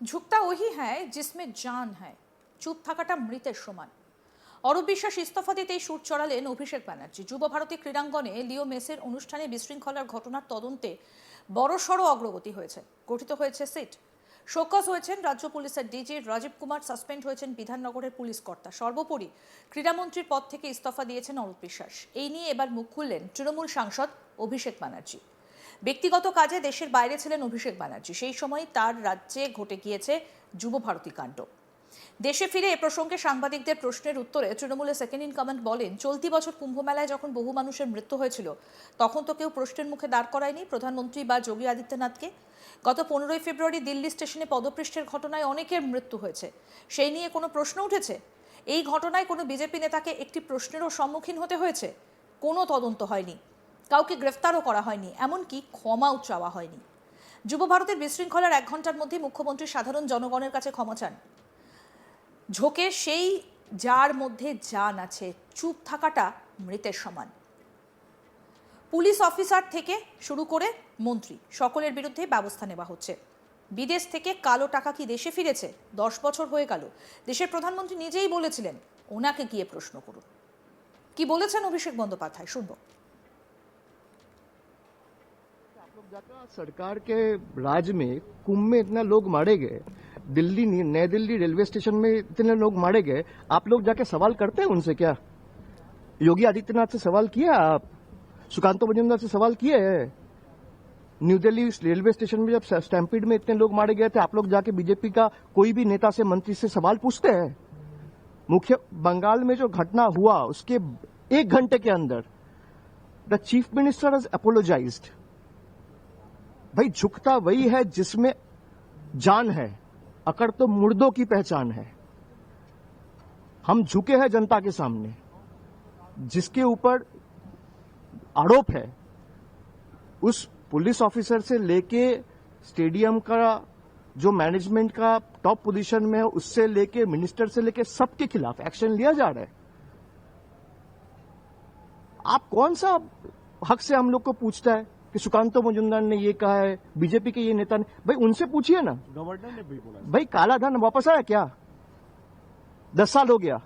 ঝুঁকতা ওহি হ্যায় জিসমে জান হ্যায় চুপ থাকাটা মৃতের সমান অরূপ বিশ্বাস ইস্তফা দিতেই সুর চড়ালেন অভিষেক ব্যানার্জি। যুব ভারতী ক্রীড়াঙ্গনে লিও মেসের অনুষ্ঠানে বিশৃঙ্খলার ঘটনার তদন্তে বড়সড় অগ্রগতি হয়েছে। গঠিত হয়েছে সিট। শোকজ হয়েছেন রাজ্য পুলিশের ডিজি রাজীব কুমার, সাসপেন্ড হয়েছেন বিধাননগরের পুলিশ কর্তা। সর্বোপরি ক্রীড়ামন্ত্রীর পদ থেকে ইস্তফা দিয়েছেন অরূপ বিশ্বাস। এই নিয়ে এবার মুখ খুললেন তৃণমূল সাংসদ অভিষেক ব্যানার্জি। ব্যক্তিগত কাজে দেশের বাইরে ছিলেন অভিষেক ব্যানার্জি। সেই সময় তার রাজ্যে ঘটে গিয়েছে যুব ভারতী কাণ্ড। দেশে ফিরে এ প্রসঙ্গে সাংবাদিকদের প্রশ্নের উত্তরে তৃণমূলের সেকেন্ড ইন কমান্ড বলেন, চলতি বছর কুম্ভমেলায় যখন বহু মানুষের মৃত্যু হয়েছিল, তখন তো কেউ প্রশ্নের মুখে দাঁড় করায়নি প্রধানমন্ত্রী বা যোগী আদিত্যনাথকে। গত পনেরোই ফেব্রুয়ারি দিল্লি স্টেশনে পদপৃষ্ঠের ঘটনায় অনেকের মৃত্যু হয়েছে। সেই নিয়ে কোনো প্রশ্ন উঠেছে? এই ঘটনায় কোনো বিজেপি নেতাকে একটি প্রশ্নেরও সম্মুখীন হতে হয়েছে? কোনো তদন্ত হয়নি। কাউকে গ্রেফতারও করা হয়নি, এমনকি ক্ষমাও চাওয়া হয়নি। যুব ভারতের বিশৃঙ্খলার এক ঘণ্টার মধ্যে মুখ্যমন্ত্রী সাধারণ জনগণের কাছে ক্ষমা চান। ঝোঁকে সেই যার মধ্যে জান আছে, চুপ থাকাটা মৃতের সমান। পুলিশ অফিসার থেকে শুরু করে মন্ত্রী, সকলের বিরুদ্ধে ব্যবস্থা নেওয়া হচ্ছে। বিদেশ থেকে কালো টাকা কি দেশে ফিরেছে? দশ বছর হয়ে গেল। দেশের প্রধানমন্ত্রী নিজেই বলেছিলেন, ওনাকে গিয়ে প্রশ্ন করুন। কি বলেছেন অভিষেক বন্দ্যোপাধ্যায়? শুনব। सरकार के राज में कुंभ में इतना लोग मारे गए, दिल्ली, नई दिल्ली रेलवे स्टेशन में इतने लोग मारे गए, आप लोग जाके सवाल करते हैं उनसे क्या? योगी आदित्यनाथ से सवाल किया आप? सुकांतो मजुमदार से सवाल किए हैं? न्यू दिल्ली रेलवे स्टेशन में जब स्टैम्पीड में इतने लोग मारे गए थे, आप लोग जाके बीजेपी का कोई भी नेता से, मंत्री से सवाल पूछते हैं? मुख्य बंगाल में जो घटना हुआ, उसके एक घंटे के अंदर, the chief minister has apologized. भाई, झुकता वही है जिसमें जान है। अकड़ तो मुर्दों की पहचान है। हम झुके हैं जनता के सामने। जिसके ऊपर आरोप है, उस पुलिस ऑफिसर से लेके स्टेडियम का, जो मैनेजमेंट का टॉप पोजीशन में है, उससे लेके मिनिस्टर से लेके सबके खिलाफ एक्शन लिया जा रहा है। आप कौन सा हक से हम लोग को पूछता है? कि सुकांतो मजुमदार ने ये कहा है बीजेपी के ये नेता ने भाई उनसे पूछिए ना। गवर्नर ने भी बोला भाई काला धन वापस आया क्या? दस साल हो गया।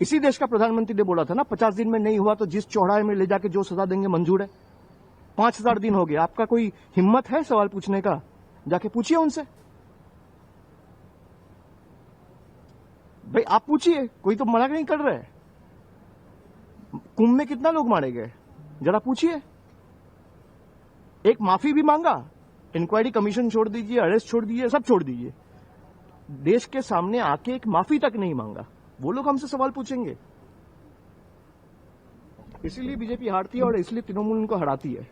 इसी देश का प्रधानमंत्री ने बोला था ना पचास दिन में नहीं हुआ तो जिस चौड़ाई में ले जाके जो सजा देंगे मंजूर है। पाँच हज़ार दिन हो गया आपका कोई हिम्मत है सवाल पूछने का? जाके पूछिए उनसे। भाई आप पूछिए कोई तो मना नहीं कर रहे कुंभ में कितना लोग मारे गए? जरा पूछिए एक माफी भी मांगा इंक्वायरी कमीशन छोड़ दीजिए अरेस्ट छोड़ दीजिए सब छोड़ दीजिए देश के सामने आके एक माफी तक नहीं मांगा वो लोग हमसे सवाल पूछेंगे इसीलिए बीजेपी हारती है और इसलिए तृणमूल उनको हराती है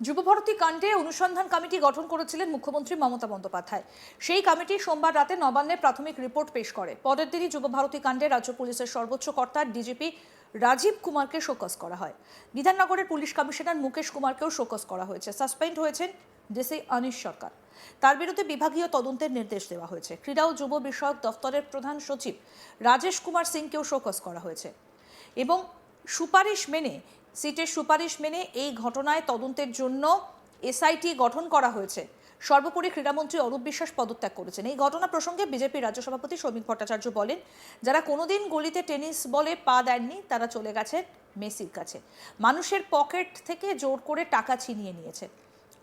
যুব ভারতী কাণ্ডে অনুসন্ধান কমিটি গঠন করেছিলেন মুখ্যমন্ত্রী মমতা বন্দ্যোপাধ্যায় সেই কমিটি সোমবার রাতে নবান্নে প্রাথমিক রিপোর্ট পেশ করে পরের দিনই যুব ভারতী কাণ্ডে রাজ্য পুলিশের সর্বোচ্চ কর্তার ডিজিপি রাজীব কুমারকে শোকস করা হয়। বিধাননগরের পুলিশ কমিশনার মুকেশ কুমারকেও শোকস করা হয়েছে। সাসপেন্ড হয়েছেন ডিসি অনিশ সরকার। তার বিরুদ্ধে বিভাগীয় তদন্তের নির্দেশ দেওয়া হয়েছে। ক্রীড়া ও যুব বিষয়ক দফতরের প্রধান সচিব রাজেশ কুমার সিংকেও শোকস করা হয়েছে। এবং সুপারিশ মেনে, সিটের সুপারিশ মেনে এই ঘটনায় তদন্তের জন্য এসআইটি গঠন করা হয়েছে। সর্বোপরি ক্রীড়ামন্ত্রী অরূপ বিশ্বাস পদত্যাগ করেছেন। এই ঘটনা প্রসঙ্গে বিজেপি রাজ্য সভাপতি শ্রমিক ভট্টাচার্য বলেন, যারা কোনোদিন গলিতে টেনিস বলে পা দেননি, তারা চলে গেছে মেসির কাছে। মানুষের পকেট থেকে জোর করে টাকা ছিনিয়ে নিয়েছে।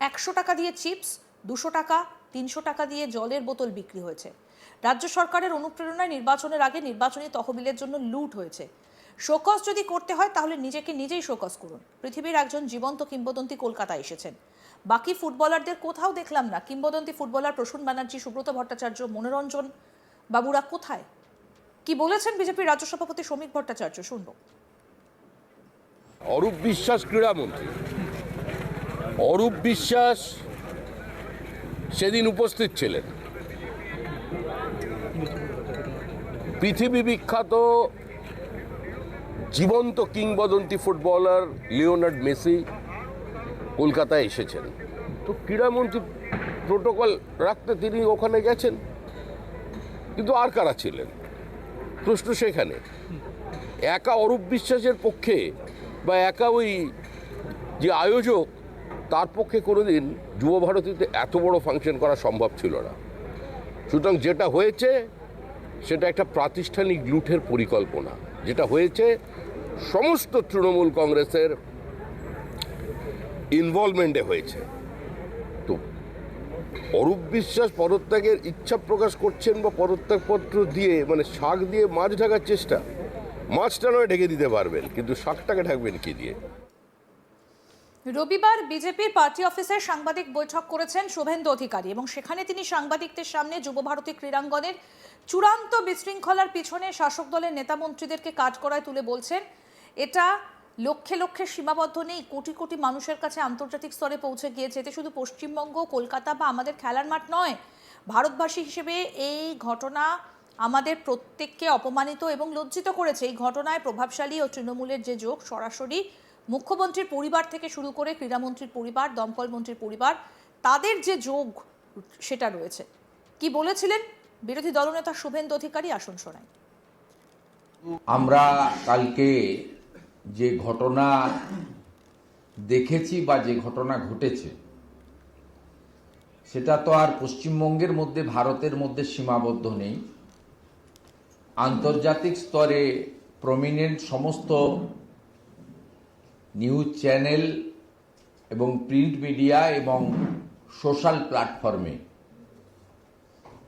একশো টাকা দিয়ে চিপস, দুশো টাকা, তিনশো টাকা দিয়ে জলের বোতল বিক্রি হয়েছে। রাজ্য সরকারের অনুপ্রেরণায় নির্বাচনের আগে নির্বাচনী তহবিলের জন্য লুট হয়েছে। শোকস যদি করতে হয়, তাহলে নিজেকে নিজেই শোকস করুন। পৃথিবীর একজন জীবন্ত কিংবদন্তি কলকাতায় এসেছেন। বাকি ফুটবলারদের কোথাও দেখলাম না। কিংবদন্তি ফুটবলার প্রসূন ব্যানার্জি, সুব্রত ভট্টাচার্য, মনোরঞ্জন বাবুরা কোথায়? কি বলেছেন বিজেপির রাজ্য সভাপতি শ্রমিক ভট্টাচার্য? শুনব। অরূপ বিশ্বাস ক্রীড়ামন্ত্রী অরূপ বিশ্বাস সেদিন উপস্থিত ছিলেন। পৃথিবী বিখ্যাত জীবন্ত কিংবদন্তি ফুটবলার লিওনার্ড মেসি কলকাতায় এসেছেন। তো ক্রীড়ামন্ত্রী প্রোটোকল রাখতে তিনি ওখানে গেছেন। কিন্তু আর কারা ছিলেন? প্রশ্ন সেখানে। একা অরূপ বিশ্বাসের পক্ষে বা একা ওই যে আয়োজক, তার পক্ষে কোনোদিন যুব ভারতীতে এত বড় ফাংশন করা সম্ভব ছিল না। সুতরাং যেটা হয়েছে, সেটা একটা প্রাতিষ্ঠানিক লুঠের পরিকল্পনা। যেটা হয়েছে, সমস্ত তৃণমূল কংগ্রেসের ইনভলভমেন্টে হয়েছে। অরূপ বিশ্বাস পদত্যাগের ইচ্ছা প্রকাশ করছেন বা পদত্যাগপত্র দিয়ে মানে শাক দিয়ে মাছ ঢাকার চেষ্টা? মাছটা নয়, ঢেকে দিতে পারবেন, কিন্তু শাকটাকে ঢাকবেন কি দিয়ে? রবিবার বিজেপির পার্টি অফিসে সাংবাদিক বৈঠক করেছেন শুভেন্দু অধিকারী এবং সেখানে তিনি সাংবাদিকদের সামনে যুবভারতী ক্রীড়াঙ্গনের চূড়ান্ত বিশৃঙ্খলার পিছনে শাসক দলের নেতা মন্ত্রীদেরকে কাজ করায় তুলে বলছেন, এটা লক্ষে লক্ষে সীমাবদ্ধ নেই। কোটি কোটি মানুষের কাছে আন্তর্জাতিক স্তরে পৌঁছে গিয়েছে। এতে শুধু পশ্চিমবঙ্গ, কলকাতা বা আমাদের খেলার মাঠ নয়, ভারতবাসী হিসেবে এই ঘটনা আমাদের প্রত্যেককে অপমানিত এবং লজ্জিত করেছে। এই ঘটনায় প্রভাবশালী ও তৃণমূলের যে যোগ, সরাসরি মুখ্যমন্ত্রীর পরিবার থেকে শুরু করে ক্রীড়ামন্ত্রীর পরিবার, দমকল মন্ত্রীর পরিবার, তাদের যে যোগ, সেটা রয়েছে। কি বলেছিলেন বিরোধী দলনেতা শুভেন্দু অধিকারী? আসন শোনায় আমরা কালকে যে ঘটনা দেখেছি বা যে ঘটনা ঘটেছে, সেটা তো আর পশ্চিমবঙ্গের মধ্যে, ভারতের মধ্যে সীমাবদ্ধ নেই। আন্তর্জাতিক স্তরে প্রমিনেন্ট সমস্ত নিউজ চ্যানেল এবং প্রিন্ট মিডিয়া এবং সোশ্যাল প্ল্যাটফর্মে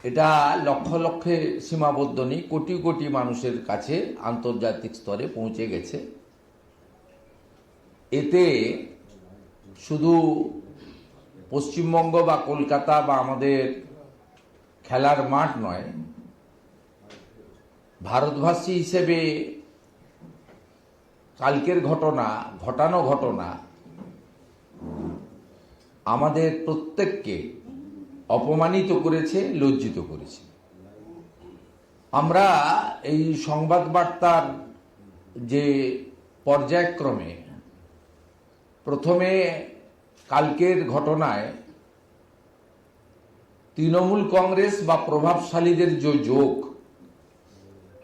এটা লক্ষ লক্ষে সীমাবদ্ধ নেই, কোটি কোটি মানুষের কাছে আন্তর্জাতিক স্তরে পৌঁছে গেছে। এতে শুধু পশ্চিমবঙ্গ বা কলকাতা বা আমাদের খেলার মাঠ নয় ভারতবাসী হিসেবে কালকের ঘটনা, ঘটানো ঘটনা, আমাদের প্রত্যেককে অপমানিত করেছে, লজ্জিত করেছে। আমরা এই সংবাদ বার্তার যে পর্যায়ক্রমে প্রথমে কালকের ঘটনায় তৃণমূল কংগ্রেস বা প্রভাবশালীদের যে যোগ,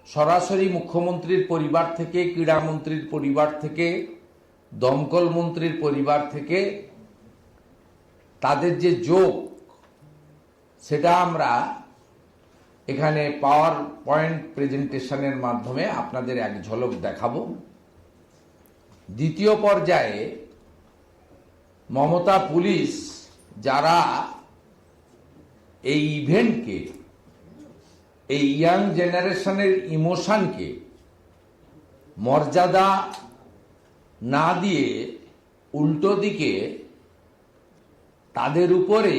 সরাসরি মুখ্যমন্ত্রীর পরিবার থেকে ক্রীড়ামন্ত্রীর পরিবার থেকে, দমকল মন্ত্রীর পরিবার থেকে তাদের যে যোগ, সেটা আমরা এখানে পাওয়ার পয়েন্ট প্রেজেন্টেশনের মাধ্যমে আপনাদের এক ঝলক দেখাবো। দ্বিতীয় পর্যায়ে মমতা পুলিশ যারা এই ইভেন্টকে এই ইয়াং জেনারেশনের ইমোশনকে মর্যাদা না দিয়ে উল্টো দিকে তাদের উপরে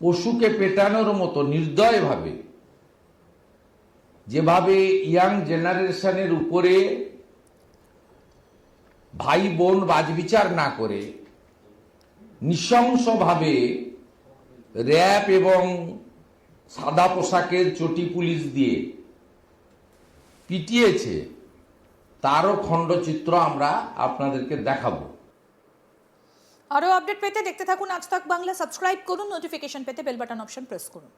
পশুকে পেটানোর মতো নির্দয়ভাবে যেভাবে ইয়াং জেনারেশনের উপরে ভাই বোন বাজবিচার না করে নৃশংসভাবে র্যাব এবং সাদা পোশাকের চটি পুলিশ দিয়ে পিটিয়েছে, তারও খণ্ডচিত্র আমরা আপনাদেরকে দেখাবো। আরও আপডেট পেতে দেখতে থাকুন আজ তাক বাংলা, সাবস্ক্রাইব করুন, নোটিফিকেশন পেতে বেল বাটন অপশন প্রেস করুন।